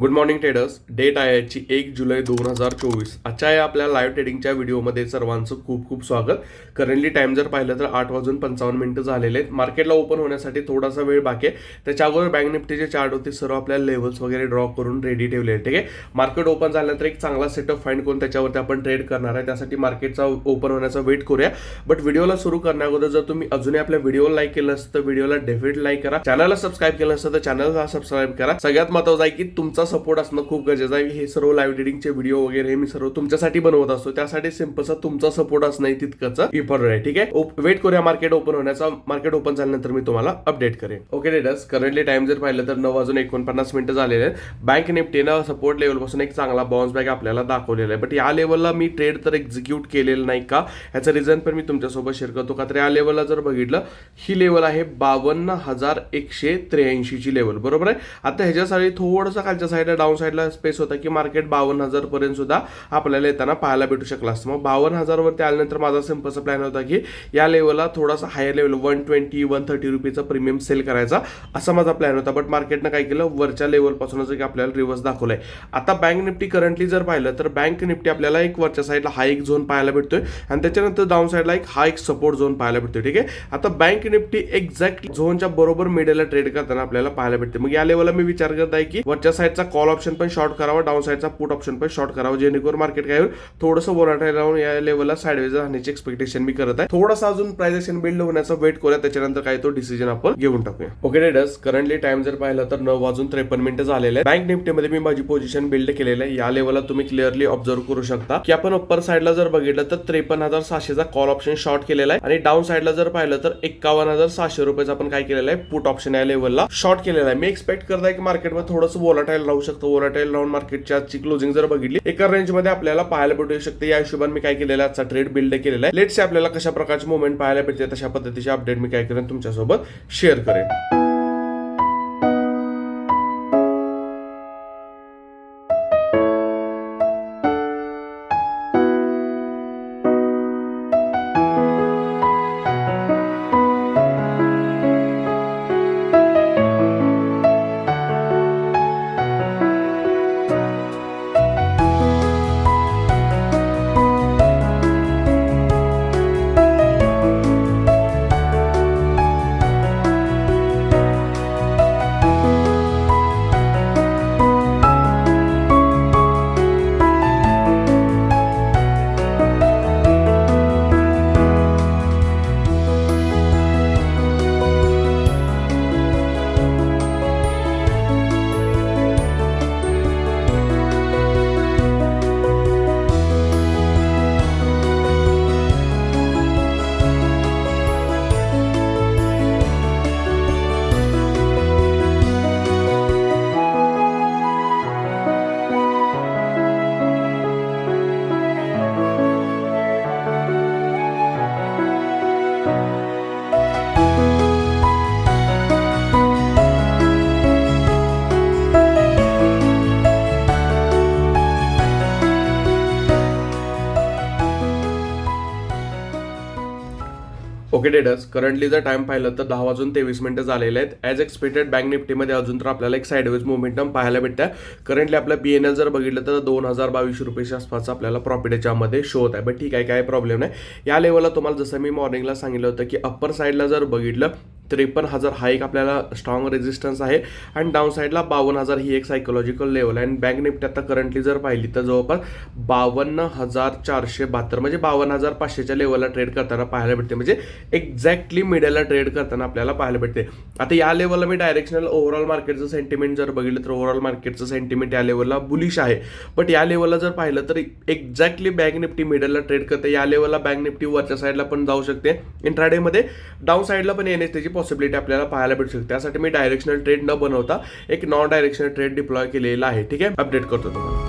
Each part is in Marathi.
गुड मॉर्निंग ट्रेडर्स डेट आहे याची एक जुलै दोन हजार चोवीस. आजच्या या आपल्या लाईव्ह ट्रेडिंगच्या व्हिडिओमध्ये सर्वांचं खूप खूप स्वागत. करंटली टाइम जर पाहिलं तर आठ वाजून पंचावन्न मिनिटं झालेले आहेत. मार्केटला ओपन होण्यासाठी थोडासा वेळ बाकी आहे. त्याच्या अगोदर बँक निफ्टीचे चार्ट होते. सर्व आपल्या लेवल्स वगैरे ड्रॉ करून रेडी ठेवले आहेत. ठीक आहे? मार्केट ओपन झाल्यानंतर एक चांगला सेटअप फाईंड करून त्याच्यावरती आपण ट्रेड करणार आहे. त्यासाठी मार्केटचा ओपन होण्याचा वेट करूया. बट व्हिडिओला सुरू करण्याअगोदर जर तुम्ही अजूनही आपल्या व्हिडिओला लाईक केलं असतं तर व्हिडिओला डेफिनेट लाईक करा. चॅनलला सबस्क्राईब केलं असतं तर चॅनलला सबस्क्राईब करा. सगळ्यात महत्वाचं आहे की तुमचा सपोर्ट असणं खूप गरजेचं आहे. हे सर्व लाईव्ह ट्रेडिंगचे व्हिडिओ वगैरे मी सर्व तुमच्यासाठी बनवत असतो. त्यासाठी सिम्पलचा तुमचा सपोर्ट असणं तितकंच इम्पॉर्टंट आहे. ठीक आहे? वेट करूया मार्केट ओपन होण्याचा. मार्केट ओपन झाल्यानंतर मी तुम्हाला अपडेट करेन. ओके डेटस करंटली टाइम जर पाहिलं तर नऊ वाजून एकोणपन्नास मिनिटं झालेले आहेत. बँक निफ्टीनं सपोर्ट लेवलपासून एक चांगला बाउन्स बॅक आपल्याला दाखवलेला आहे. बट या लेवलला मी ट्रेड तर एक्झिक्यूट केलेलं नाही का? ह्याचं रिझन पण मी तुमच्यासोबत शेअर करतो. का तर या लेवलला जर बघितलं ही लेवल आहे बावन्न हजार एकशे त्र्याऐंशीची लेवल बरोबर आहे? आता ह्याच्यासाठी थोडंसं खालच्या साईडला डाऊन साईडला स्पेस होता की मार्केट बावन्न हजारपर्यंत सुद्धा आपल्याला येताना पाहायला भेटू शकला असतं. मग बावन्न हजारवरती आल्यानंतर माझा सिम्पलचा प्लॅन होता की या लेवलला थोडासा higher level one twenty one thirty रुपीचा premium sell करायचा असा माझा प्लॅन होता. बट मार्केटनं काय केलं? वरच्या लेवलपासूनच एक आपल्याला रिव्हर्स दाखवलाय. आता बँक निफ्टी करंटली जर पाहिलं तर बँक निफ्टी आपल्याला एक वरच्या साईडला हा एक झोन पाहायला भेटतोय. आणि त्याच्यानंतर डाऊन साईडला एक हा एक सपोर्ट झोन पाहायला भेटतोय. ठीक आहे? आता बँक निफ्टी एक्झॅक्ट झोनच्या बरोबर मिडलला ट्रेड करताना आपल्याला पाहायला भेटते मग या लेवलला मी विचार करत आहे की वरच्या साईडचा कॉल ऑप्शन पण शॉर्ट करावा डाऊन साईडचा पुट ऑप्शन पण शॉर्ट करावा जेणेकरून मार्केट काय होईल? थोडंसं वोलाटाईल राहून या लेवलला साईडवेज राहण्याची एक्सपेक्टेशन मी करत आहे. थोडासा अजून प्राइजेशन बिल्ड होण्याचा वेट करूया त्याच्यानंतर काय तो डिसिजन आपण घेऊन टाकूया. ओके डेडस करंटली टाइम जर पाहिलं तर नऊ वाजून त्रेपन्न मिनिटं झालेले बँक निफ्टीमध्ये मी माझी पोझिशन बिल्ड केलेलं आहे. या लेवलला तुम्ही क्लिअरली ऑब्झर्व करू शकता की आपण अप्पर साईडला जर बघितलं तर त्रेपन्न हजार सहाशेचा कॉल ऑप्शन शॉर्ट केलेला आहे. आणि डाऊन साईडला जर पाहिलं तर एक्कावन्न हजार सहाशे रुपयाचा आपण काय केलेला आहे? पुट ऑप्शन या लेवलला शॉर्ट केलेला आहे. मी एक्सपेक्ट करत आहे की मार्केटमध्ये थोडंसं वोलाटाईल राहू शकतं. वोलाटाईल राहून मार्केटची आजची क्लोजिंग जर बघितली एका रेंजमध्ये आपल्याला पाहायला भेटू शकते. या हिशोबाने मी काय केलेला आहे? आजचा ट्रेड बिल्ड केलेला आहे. लेट्स आपल्याला कशा प्रकारचे मुवमेंट पाहायला भेटते. तशा पद्धतीचे अपडेट मी काय करेन तुमच्यासोबत शेअर करेन. ओके डेडस करंटली जर टाइम पाहिलं तर दहा वाजून तेवीस मिनिटं झालेले आहेत. ॲज एक्सपेक्टेड बँक निफ्टीमध्ये अजून तर आपल्याला एक साईडवेज मुवमेंटम पाहायला भेटतं करंटली आपल्या बी एन एल जर बघितलं तर दोन हजार बावीसशे रुपयेच्या आसपास आपल्याला प्रॉफिट याच्यामध्ये शो होत आहे. बट ठीक आहे काय प्रॉब्लेम नाही. या लेवलला तुम्हाला जसं मी मॉर्निंगला सांगितलं होतं की अप्पर साईडला जर बघितलं त्रेपन्न हजार हा एक आपल्याला स्ट्रॉंग रेजिस्टन्स आहे. आणि डाऊन साईडला बावन्न हजार ही एक सायकोलॉजिकल लेवल आहे. आणि बँक निफ्टी आता करंटली जर पाहिली तर जवळपास बावन्न हजार चारशे बहात्तर म्हणजे बावन्न हजार पाचशेच्या लेवलला ट्रेड करताना पाहायला भेटते. म्हणजे एक्झॅक्टली मिडलला ट्रेड करताना आपल्याला पाहायला भेटते. आता या लेवलला मी डायरेक्शनल ओव्हरऑल मार्केटचं सेंटिमेंट जर बघितलं तर ओव्हरऑल मार्केटचं सेंटिमेंट या लेवलला बुलिश आहे. बट या लेवलला जर पाहिलं तर एक्झॅक्टली बँक निफ्टी मिडलला ट्रेड करते. या लेवलला बँक निफ्टी वरच्या साईडला पण जाऊ शकते. इंट्राडेमध्ये डाऊन साईडला पण येण्याची त्याची पॉसिबिलिटी आपल्याला पाहायला भेटू शकते त्यासाठी मी डायरेक्शनल ट्रेड न बनवता एक नॉन डायरेक्शनल ट्रेड डिप्लॉय केलेला आहे. ठीक आहे? अपडेट करतो तुम्हाला.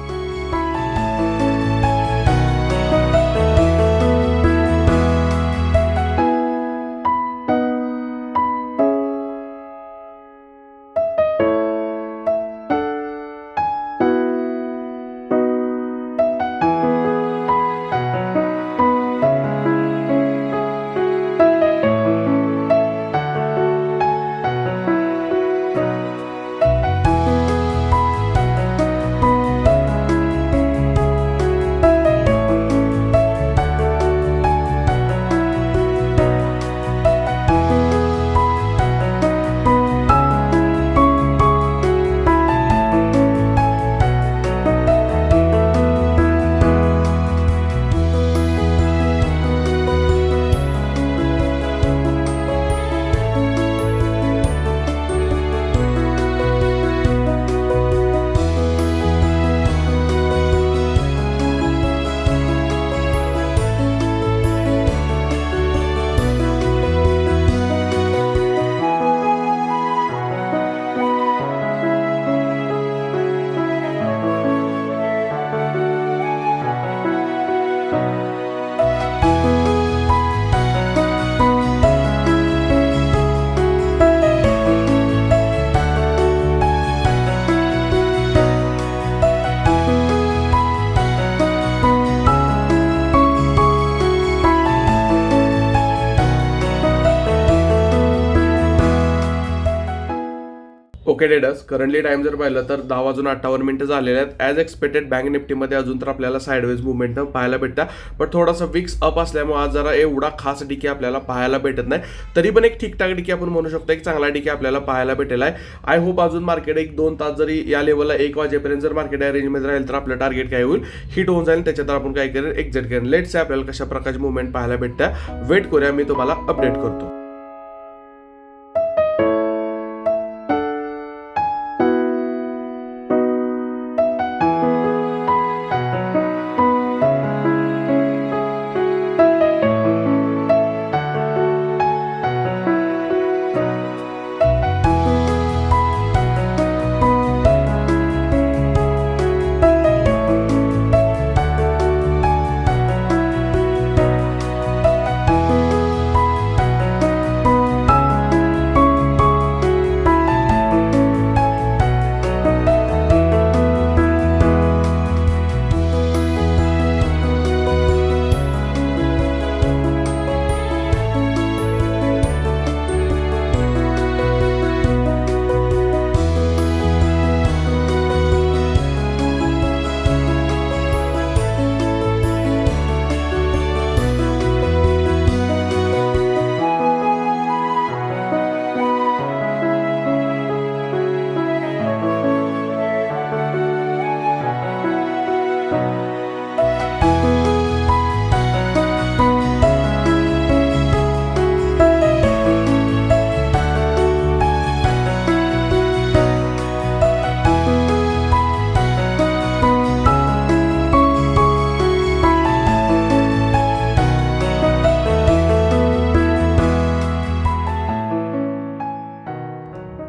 ओके डेडस करंटली टाइम जर पाहिलं तर दहा वाजून अठ्ठावन्न मिनिटं झालेले आहेत. ॲज एक्सपेक्टेड बँक निफ्टीमध्ये अजून तर आपल्याला साईडवेज मुवमेंट पाहायला भेटतं. पण थोडासा विक्स अप असल्यामुळे आज जरा एवढा खास डिके आपल्याला पाहायला भेटत नाही. तरी पण एक ठीकठाक डिके आपण म्हणू शकतो एक चांगला डिके आपल्याला पाहायला भेटेल आहे. आय होप अजून मार्केट एक दोन तास जरी या लेवलला एक वाजेपर्यंत जर मार्केट या रेंजमध्ये राहील तर आपलं टार्गेट काय होईल? हिट होऊन जाईल. त्याच्यात आपण काय करेल? एक्झिट करेल. लेट्स आपल्याला कशा प्रकारची मुवमेंट पाहायला भेटतं. वेट करूया. मी तुम्हाला अपडेट करतो.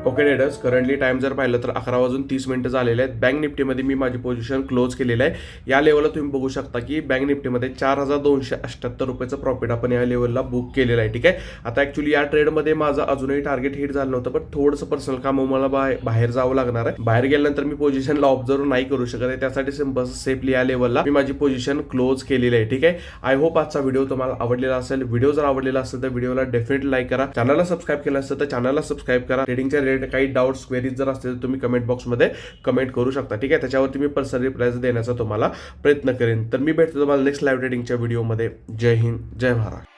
ओके डेडर्स करंटली टाइम जर पाहिलं तर अकरा वाजून तीस मिनिटं झालेले आहेत. बँक निफ्टीमध्ये मी माझी पोझिशन क्लोज केलेलं आहे. या लेवलला तुम्ही बघू शकता की बँक निफ्टीमध्ये चार हजार दोनशे अठ्ठ्याहत्तर रुपयाचं प्रॉफिट आपण या लेवलला बुक केलेलं आहे ठीक आहे? आता ॲक्च्युली या ट्रेडमध्ये माझं अजूनही टार्गेट हिट झालं नव्हतं पण थोडंसं पर्सनल काम मला बाहेर बाहेर जावं लागणार आहे. बाहेर गेल्यानंतर मी पोझिशनला ऑब्झर्व नाही करू शकत आहे. त्यासाठी सिंपल सेफली या लेवलला मी माझी पोझिशन क्लोज केलेली आहे ठीक आहे? आय होप आजचा व्हिडिओ तुम्हाला आवडलेला असेल. व्हिडिओ जर आवडलेला असेल तर व्हिडिओला डेफिनेटली लाईक करा. चॅनलला सबस्क्राईब केलं असेल तर चॅनलला सबस्क्राईब करा. ट्रेडिंगच्या रिलेटेड काही डाऊट्स क्वेरीज जर असतील तर तुम्ही कमेंट बॉक्समध्ये कमेंट करू शकता. ठीक आहे? त्याच्यावरती मी पर्सनल रिप्लायज देण्याचा तुम्हाला प्रयत्न करेन. तर मी भेटतो तुम्हाला नेक्स्ट लाईव्ह ट्रेडिंगच्या व्हिडिओमध्ये जय हिंद जय महाराष्ट्र.